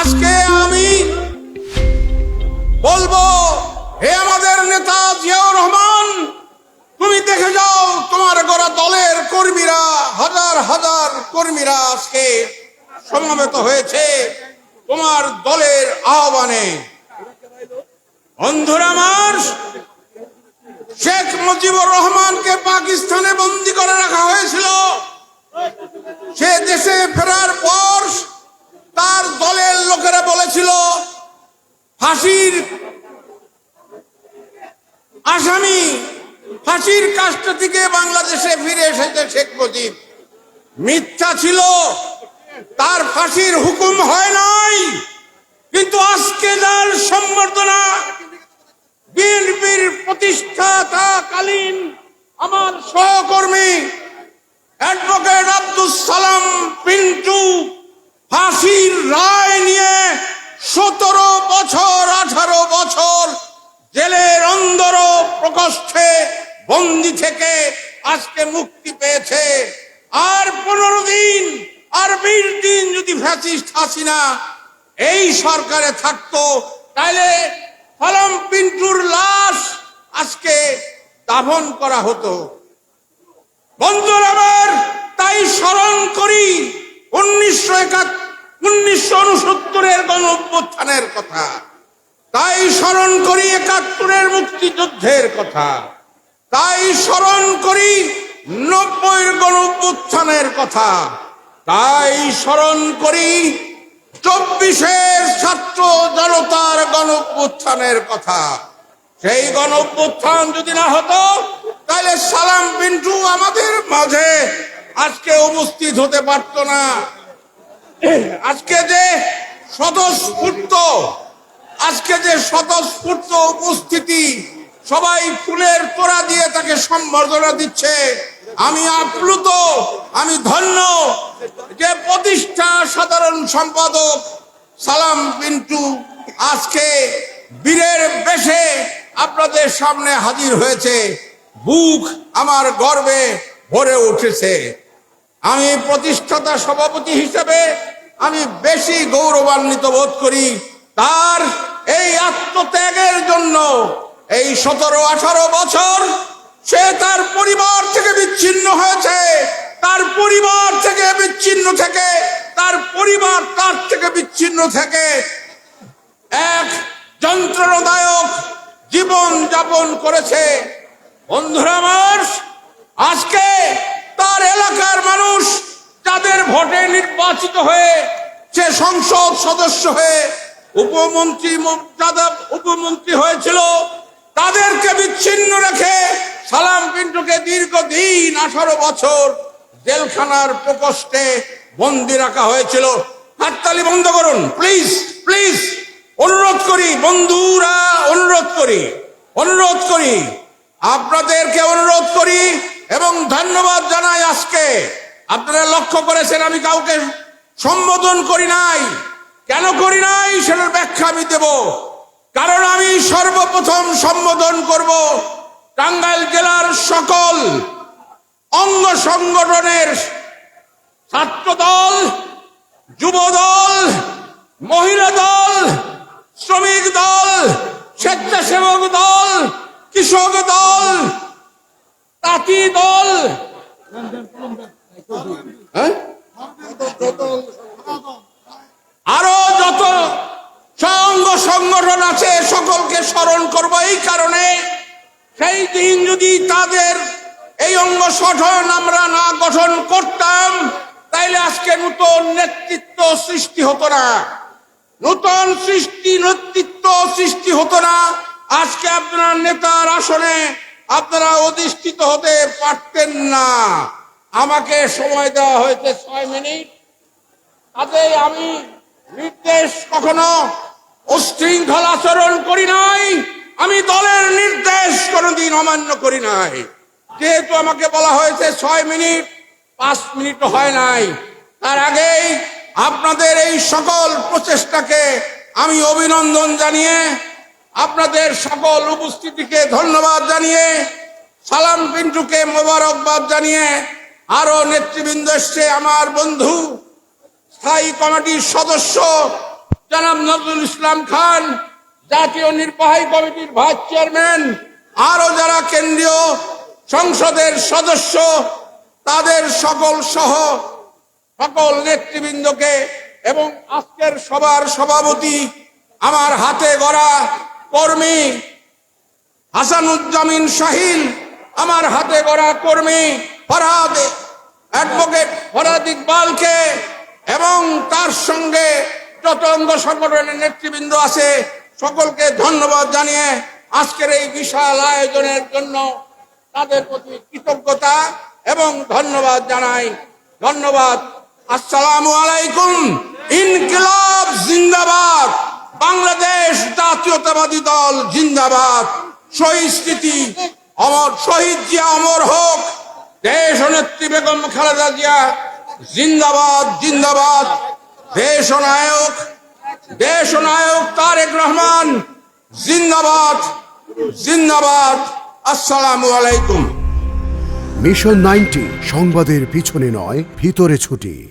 আজকে আমি বলব, হে আমাদের নেতা জিয়াউর রহমান, তুমি দেখে যাও তোমার গড়া দলের কর্মীরা, হাজার হাজার কর্মীরা আজকে সমাবেত হয়েছে তোমার দলের আহ্বানে। বন্ধুরা আমার, শেখ মুজিবুর রহমানকে পাকিস্তানে বন্দি করে রাখা হয়েছিল সে দেশে ফেরার পর তার দলের লোকেরা বলেছিল ফাঁসির আসামি ফাঁসির কাষ্ট থেকে বাংলাদেশে ফিরে এসেছে শেখ মুজিব। মিথ্যা ছিল, তার ফাঁসির হুকুম হয় নাই, কিন্তু আজকে যার সম্বর্ধনা বিএনপির প্রতিষ্ঠাতাকালীন আমার সহকর্মী অ্যাডভোকেট আব্দুল সালাম পিন্টু ফাঁসির রায় নিয়ে সতেরো বছর আঠারো বছর জেলের অন্দর প্রকোষ্ঠে বন্দি থেকে আজকে মুক্তি পেয়েছে। আর পনেরো দিন, আর বিশ দিন যদি ফ্যাসিস্ট হাসিনা এই সরকারে থাকতো তাহলে সালাম পিন্টুর লাশ আজকে দাফন করা হতো। বন্ধুর আমার, তাই স্মরণ করি উনিশশো উনিশশো উনসত্তরের গণ কথা। তাই স্মরণ করি একাত্তরের মুক্তিযুদ্ধের কথা। তাই স্মরণ করি নব্বই গণ অভ্যুত্থানের কথা। তাই স্মরণ করি চব্বিশের ছাত্র জনতার গণ অভ্যুত্থানের কথা। সেই গণ অভ্যুত্থান যদি না হতো, তাহলে সালাম পিন্টু আমাদের মাঝে আজকে উপস্থিত হতে পারত না। আজকে যে স্বতঃস্ফূর্ত, আজকে যে স্বতঃস্ফূর্ত উপস্থিতি সবাই ফুলের তোড়া দিয়ে তাকে সম্বর্ধনা দিচ্ছে। আমি আপ্লুত, আমি ধন্য। যে প্রতিষ্ঠা সাধারণ সম্পাদক সালাম পিন্টু আজকে বীরের বেশে আপনাদের সামনে হাজির হয়েছে। বুক আমার গর্বে ভরে উঠেছে। আমি প্রতিষ্ঠাতা সভাপতি হিসেবে আমি বেশি গৌরবান্বিত বোধ করি। তার এই আত্মত্যাগের জন্য এই সতেরো আঠারো বছর সে তার পরিবার থেকে বিচ্ছিন্ন হয়েছে। তার পরিবার থেকে বিচ্ছিন্ন থেকে, তার পরিবার তার থেকে বিচ্ছিন্ন থেকে। এক যন্ত্রণাদায়ক জীবন যাপন করেছে। বন্ধুরা আমার, আজকে তার এলাকার মানুষ যাদের ভোটে নির্বাচিত হয়ে সে সংসদ সদস্য হয়ে উপমন্ত্রী মর্যাদা উপমন্ত্রী হয়েছিল তাদেরকে বিচ্ছিন্ন রেখে সালাম পিন্টুকে দীর্ঘদিন আঠারো বছর জেলখানার প্রকোষ্ঠে বন্দি রাখা হয়েছিল। হাততালি বন্ধ করুন প্লিজ প্লিজ অনুরোধ করি, বন্ধুরা, অনুরোধ করি অনুরোধ করি, আপনাদেরকে অনুরোধ করি এবং ধন্যবাদ জানাই আজকে। আপনারা লক্ষ্য করেছেন, আমি কাউকে সম্বোধন করি নাই। কেন করি নাই? সেটার ব্যাখ্যা আমি দেব। কারণ আমি সর্বপ্রথম সম্বোধন করব টাঙ্গাইল জেলার সকল অঙ্গ সংগঠনের ছাত্র দল যুব দল মহিলা দল, শ্রমিক দল, স্বেচ্ছাসেবক দল, কৃষক দল, তাঁতি দল হ্যাঁ? আরও সঙ্গ সংগঠন আছে, সকলকে স্মরণ করব। এই কারণে সেই দিন যদি তাদের এই অঙ্গ গঠন আমরা না গঠন করতাম, তাইলে আজকে নতুন নেতৃত্ব সৃষ্টি হতো না। নতুন সৃষ্টি, নেতৃত্ব সৃষ্টি হতো না। আজকে আপনার নেতার আসনে আপনারা অধিষ্ঠিত হতে পারতেন না। আমাকে সময় দেওয়া হয়েছে ছয় মিনিট। তাতে আমি নির্দেশ কখনো উশৃঙ্খল আচরণ করি নাই। আমি দলের নির্দেশ কোনোদিন অমান্য করি নাই। যেহেতু আমাকে বলা হয়েছে ছয় মিনিট, পাঁচ মিনিট হয় নাই। তার আগেই আপনাদের এই সকল প্রচেষ্টাকে আমি অভিনন্দন জানিয়ে, আপনাদের সকল উপস্থিতিকে ধন্যবাদ জানিয়ে, সালাম পিন্টুকে মোবারকবাদ জানিয়ে আরও নেতৃবৃন্দ এসছে, আমার বন্ধু, স্থায়ী কমিটির সদস্য জনাব নজরুল ইসলাম খান, জাতীয় নির্বাহী কমিটির ভাইস চেয়ারম্যান আরও যারা কেন্দ্রীয় সংসদের সদস্য, তাদের সকল সহ সকল নেতৃবৃন্দকে এবং আজকের সবার সভাপতি, আমার হাতে গড়া কর্মী হাসানুজ্জামিন শাহিল আমার হাতে গড়া কর্মী ফরহাদ অ্যাডভোকেট ফরহাদ ইকবালকে এবং তার সঙ্গে যত সংগঠনের নেতৃবৃন্দ আছে, সকলকে ধন্যবাদ জানিয়ে আজকের এই বিশাল আয়োজনের জন্য তাদের প্রতি কৃতজ্ঞতা এবং ধন্যবাদ জানাই। ধন্যবাদ। আসসালামু আলাইকুম। ইনকিলাব জিন্দাবাদ। বাংলাদেশ জাতীয়তাবাদী দল জিন্দাবাদ। শহীদ স্মৃতি অমর, শহীদ জিয়া অমর হোক। দেশ নেত্রী বেগম খালেদা জিয়া জিন্দাবাদ জিন্দাবাদ। দেশ নায়ক দেশ নায়ক তারেক রহমান, জিন্দাবাদ জিন্দাবাদ। আসসালামু আলাইকুম। মিশন নাইনটি সংবাদের পিছনে নয়, ভিতরে ছুটি।